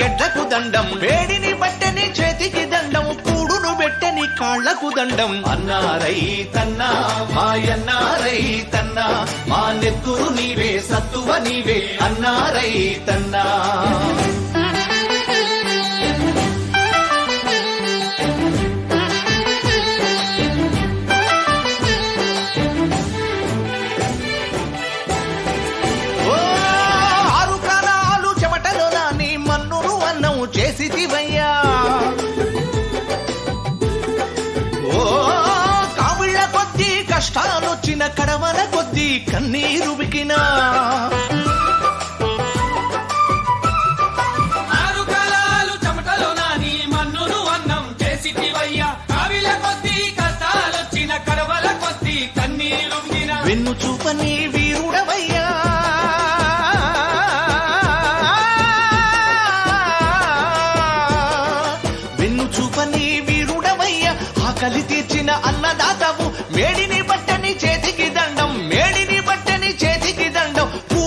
ఎడ్లకు దండం. వేడిని బట్టని చేతికి దండం. కూడును పెట్టని కాళ్ళకు దండం. అన్నారై తన్నా మాయన్నారై తన్నా మా నెత్తురు నీవే సత్తువ నీవే అన్నారై తన్నా. కడవల కొద్దీ కన్నీరు బికినా వెన్ను చూపని వీరుడవయ్యా. వెన్ను చూపని వీరుడవయ్యా. ఆకలి తీర్చిన అన్నదాత చేతికి